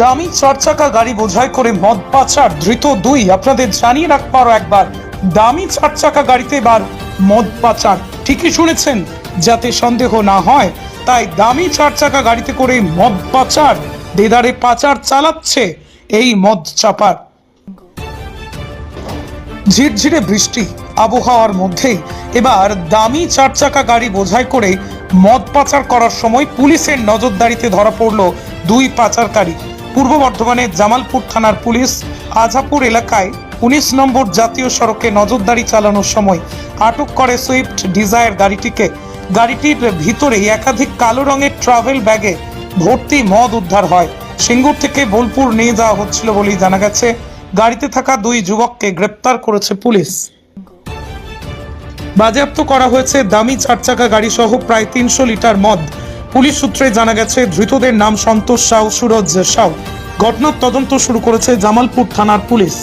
দামি চার চাকা গাড়ি বোঝাই করে মদ পাচার ধৃত দুই। আপনাদের জানিয়ে রাখবারও একবার, দামি চার চাকা গাড়িতে এবার মদ পাচার। ঠিকই শুনেছেন, যাতে সন্দেহ না হয়, তাই দামি চার চাকা গাড়িতে করে মদ পাচার, দেদারে পাচার চালাচ্ছে এই মদ চাপার। ঝিরঝিরে বৃষ্টি, আবহাওয়ার মধ্যেই এবার দামি চার চাকা গাড়ি বোঝাই করে মদ পাচার করার সময় পুলিশের নজরদারিতে ধরা পড়ল দুই পাচারকারী। পূর্ব বর্ধমানের জামালপুর থানার পুলিশ আজাপুর এলাকায় উনিশ নম্বর জাতীয় সড়কে নজরদারি চালানোর সময় আটক করে সুইফট ডিজায়ার গাড়িটিকে। গাড়িটির ভিতরে একাধিক কালো রঙের ট্রাভেল ব্যাগে ভর্তি মদ উদ্ধার হয়। সিঙ্গুর থেকে বোলপুর নিয়ে যাওয়া হচ্ছিল বলেই জানা গেছে। গাড়িতে থাকা দুই যুবককে গ্রেপ্তার করেছে পুলিশ। বাজেয়াপ্ত করা হয়েছে দামি চার চাকা গাড়ি সহ প্রায় তিনশো লিটার মদ পুলিশ সূত্রে জানা গেছে, ধৃতদের নাম সন্তোষ সাউ, সুরজ সাউ। ঘটনার তদন্ত শুরু করেছে জামালপুর থানার পুলিশ।